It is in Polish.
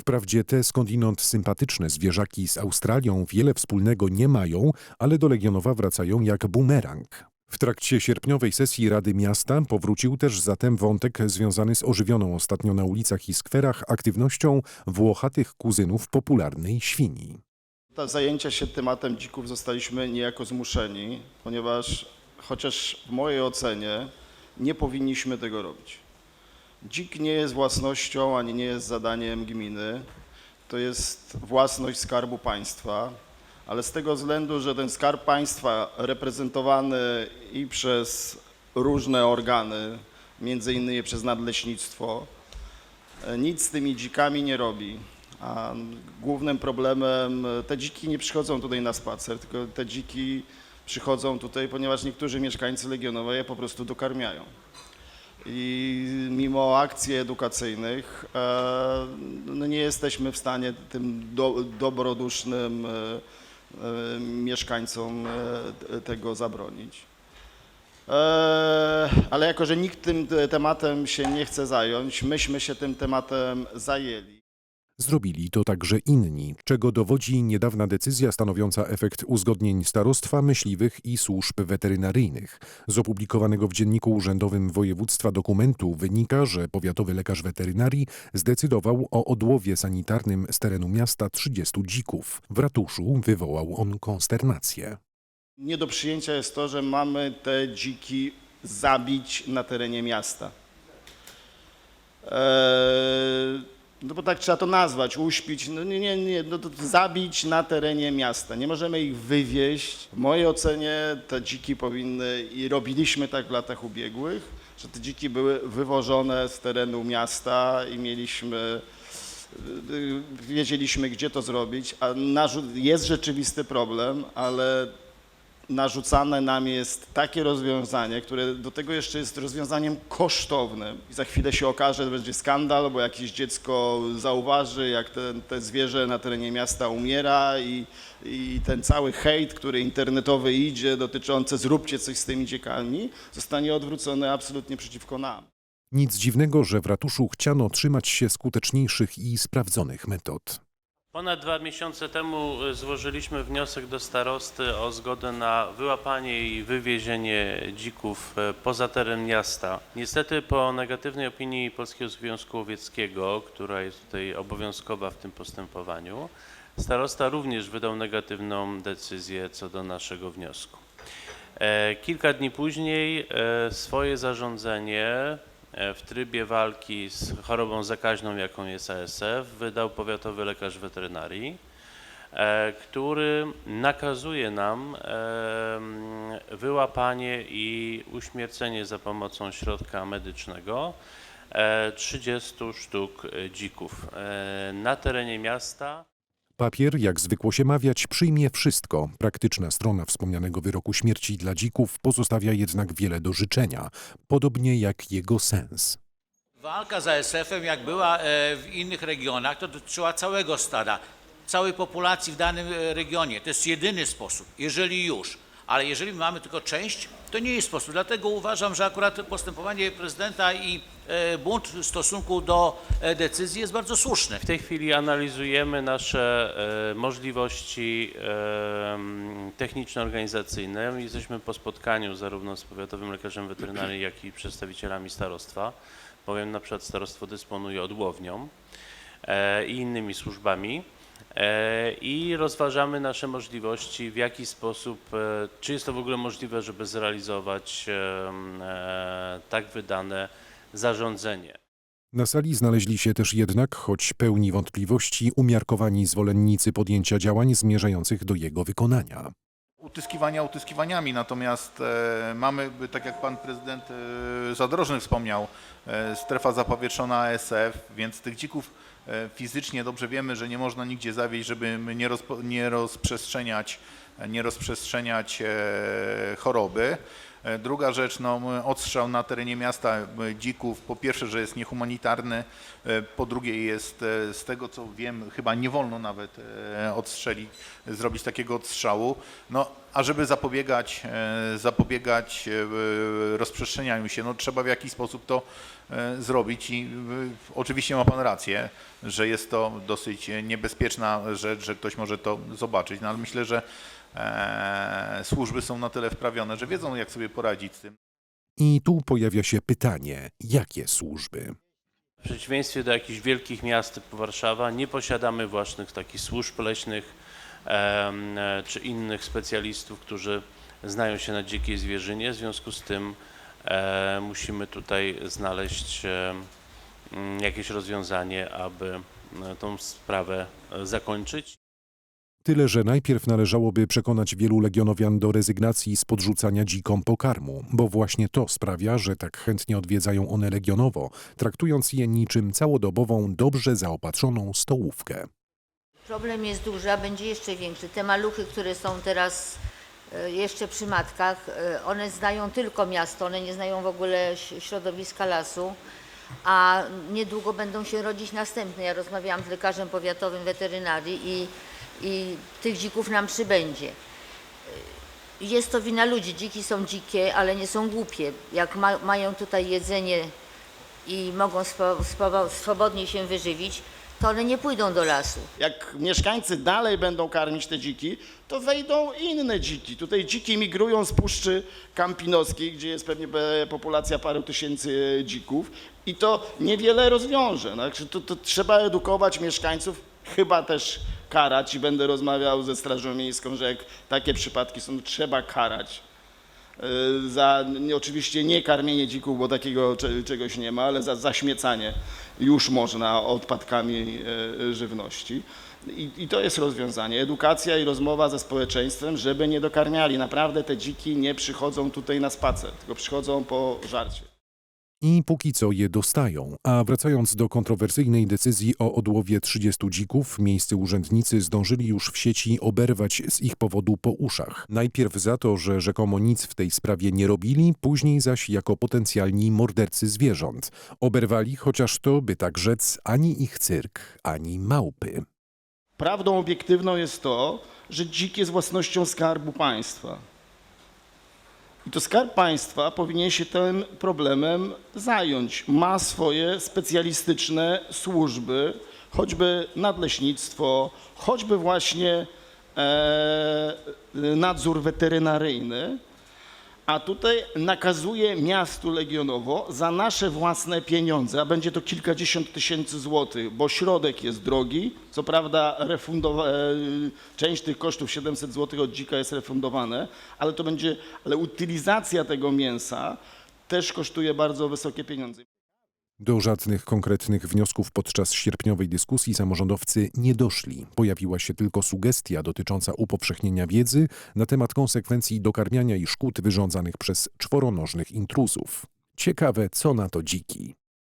Wprawdzie te skądinąd sympatyczne zwierzaki z Australią wiele wspólnego nie mają, ale do Legionowa wracają jak bumerang. W trakcie sierpniowej sesji Rady Miasta powrócił też zatem wątek związany z ożywioną ostatnio na ulicach i skwerach aktywnością włochatych kuzynów popularnej świni. Ta zajęcia się tematem dzików zostaliśmy niejako zmuszeni, ponieważ chociaż w mojej ocenie nie powinniśmy tego robić. Dzik nie jest własnością ani nie jest zadaniem gminy. To jest własność Skarbu Państwa, ale z tego względu, że ten Skarb Państwa reprezentowany i przez różne organy, między innymi przez nadleśnictwo, e, nic z tymi dzikami nie robi. A głównym problemem, e, te dziki nie przychodzą tutaj na spacer, tylko te dziki przychodzą tutaj, ponieważ niektórzy mieszkańcy Legionowa je po prostu dokarmiają. I mimo akcji edukacyjnych e, no nie jesteśmy w stanie tym do, dobrodusznym e, e, mieszkańcom te- tego zabronić. Ale jako, że nikt tym te- tematem się nie chce zająć, myśmy się tym tematem zajęli. Zrobili to także inni, czego dowodzi niedawna decyzja stanowiąca efekt uzgodnień starostwa, myśliwych i służb weterynaryjnych. Z opublikowanego w Dzienniku Urzędowym Województwa dokumentu wynika, że powiatowy lekarz weterynarii zdecydował o odłowie sanitarnym z terenu miasta 30 dzików. W ratuszu wywołał on konsternację. Nie do przyjęcia jest to, że mamy te dziki zabić na terenie miasta. Eee, no bo tak trzeba to nazwać, uśpić, no nie, nie, nie, no to zabić na terenie miasta. Nie możemy ich wywieźć. W mojej ocenie te dziki powinny, i robiliśmy tak w latach ubiegłych, że te dziki były wywożone z terenu miasta i mieliśmy y, wiedzieliśmy, gdzie to zrobić, a narzu- jest rzeczywisty problem, ale narzucane nam jest takie rozwiązanie, które do tego jeszcze jest rozwiązaniem kosztownym. I za chwilę się okaże, że będzie skandal, bo jakieś dziecko zauważy, jak ten, te zwierzę na terenie miasta umiera i, i ten cały hejt, który internetowy idzie dotyczący zróbcie coś z tymi dziekami, zostanie odwrócony absolutnie przeciwko nam. Nic dziwnego, że w ratuszu chciano trzymać się skuteczniejszych i sprawdzonych metod. Ponad dwa miesiące temu y, złożyliśmy wniosek do starosty o zgodę na wyłapanie i wywiezienie dzików y, poza teren miasta. Niestety po negatywnej opinii Polskiego Związku Łowieckiego, która jest tutaj obowiązkowa w tym postępowaniu, starosta również wydał negatywną decyzję co do naszego wniosku. E, Kilka dni później e, swoje zarządzenie w trybie walki z chorobą zakaźną, jaką jest ASF, wydał powiatowy lekarz weterynarii, e, który nakazuje nam e, wyłapanie i uśmiercenie za pomocą środka medycznego e, 30 sztuk e, dzików e, na terenie miasta. Papier, jak zwykło się mawiać, przyjmie wszystko. Praktyczna strona wspomnianego wyroku śmierci dla dzików pozostawia jednak wiele do życzenia, podobnie jak jego sens. Walka z ASF-em, jak była e, w innych regionach, to dotyczyła całego stada, całej populacji w danym e, regionie. To jest jedyny sposób, jeżeli już. Ale jeżeli mamy tylko część, to nie jest sposób. Dlatego uważam, że akurat postępowanie prezydenta i e, bunt w stosunku do e, decyzji jest bardzo słuszny. W tej chwili analizujemy nasze e, możliwości techniczno-organizacyjne. Jesteśmy po spotkaniu zarówno z powiatowym lekarzem weterynarii, jak i przedstawicielami starostwa, bowiem na przykład starostwo dysponuje odłownią i innymi służbami. E, I rozważamy nasze możliwości, w jaki sposób, e, czy jest to w ogóle możliwe, żeby zrealizować e, tak wydane zarządzenie. Na sali znaleźli się też jednak, choć pełni wątpliwości, umiarkowani zwolennicy podjęcia działań zmierzających do jego wykonania. utyskiwania utyskiwaniami, natomiast e, mamy, tak jak pan prezydent e, Zadrożny wspomniał, e, strefa zapowietrzona ASF, więc tych dzików fizycznie dobrze wiemy, że nie można nigdzie zawieźć, żeby nie, rozpo, nie rozprzestrzeniać, nie rozprzestrzeniać e, choroby. E, Druga rzecz, no, odstrzał na terenie miasta m, dzików, po pierwsze, że jest niehumanitarny, e, po drugie jest, e, z tego co wiem, chyba nie wolno nawet e, odstrzelić, zrobić takiego odstrzału. No, a żeby zapobiegać, e, zapobiegać e, rozprzestrzenianiu się, no, trzeba w jakiś sposób to e, zrobić i e, oczywiście ma Pan rację, że jest to dosyć niebezpieczna rzecz, że ktoś może to zobaczyć, no ale myślę, że e, służby są na tyle wprawione, że wiedzą jak sobie poradzić z tym. I tu pojawia się pytanie, jakie służby? W przeciwieństwie do jakichś wielkich miast typu Warszawa nie posiadamy własnych takich służb leśnych e, czy innych specjalistów, którzy znają się na dzikiej zwierzynie. W związku z tym e, musimy tutaj znaleźć e, jakieś rozwiązanie, aby e, tą sprawę e, zakończyć. Tyle, że najpierw należałoby przekonać wielu legionowian do rezygnacji z podrzucania dzikom pokarmu, bo właśnie to sprawia, że tak chętnie odwiedzają one legionowo, traktując je niczym całodobową, dobrze zaopatrzoną stołówkę. Problem jest duży, a będzie jeszcze większy. Te maluchy, które są teraz e, jeszcze przy matkach, e, one znają tylko miasto, one nie znają w ogóle środowiska lasu, a niedługo będą się rodzić następne. Ja rozmawiałam z lekarzem powiatowym weterynarii i, i tych dzików nam przybędzie. Jest to wina ludzi. Dziki są dzikie, ale nie są głupie. Jak ma, mają tutaj jedzenie i mogą swo, swo, swobodnie się wyżywić, to one nie pójdą do lasu. Jak mieszkańcy dalej będą karmić te dziki, to wejdą inne dziki. Tutaj dziki migrują z Puszczy Kampinoskiej, gdzie jest pewnie e, populacja paru tysięcy dzików i to niewiele rozwiąże. Także to, to trzeba edukować mieszkańców, chyba też karać i będę rozmawiał ze Strażą Miejską, że jak takie przypadki są, trzeba karać. E, za oczywiście nie karmienie dzików, bo takiego cze- czegoś nie ma, ale za zaśmiecanie już można odpadkami e, żywności. I, I to jest rozwiązanie. Edukacja i rozmowa ze społeczeństwem, żeby nie dokarmiali. Naprawdę te dziki nie przychodzą tutaj na spacer, tylko przychodzą po żarcie. I póki co je dostają. A wracając do kontrowersyjnej decyzji o odłowie 30 dzików, miejscy urzędnicy zdążyli już w sieci oberwać z ich powodu po uszach. Najpierw za to, że rzekomo nic w tej sprawie nie robili, później zaś jako potencjalni mordercy zwierząt. Oberwali chociaż to, by tak rzec, ani ich cyrk, ani małpy. Prawdą obiektywną jest to, że dzik jest własnością skarbu państwa. I to skarb państwa powinien się tym problemem zająć. Ma swoje specjalistyczne służby, choćby nadleśnictwo, choćby właśnie e, nadzór weterynaryjny. A tutaj nakazuje miastu Legionowo za nasze własne pieniądze, a będzie to kilkadziesiąt tysięcy złotych, bo środek jest drogi. Co prawda refundowa- e, część tych kosztów, 700 złotych od dzika jest refundowane, ale to będzie, ale utylizacja tego mięsa też kosztuje bardzo wysokie pieniądze. Do żadnych konkretnych wniosków podczas sierpniowej dyskusji samorządowcy nie doszli. Pojawiła się tylko sugestia dotycząca upowszechnienia wiedzy na temat konsekwencji dokarmiania i szkód wyrządzanych przez czworonożnych intruzów. Ciekawe, co na to dziki.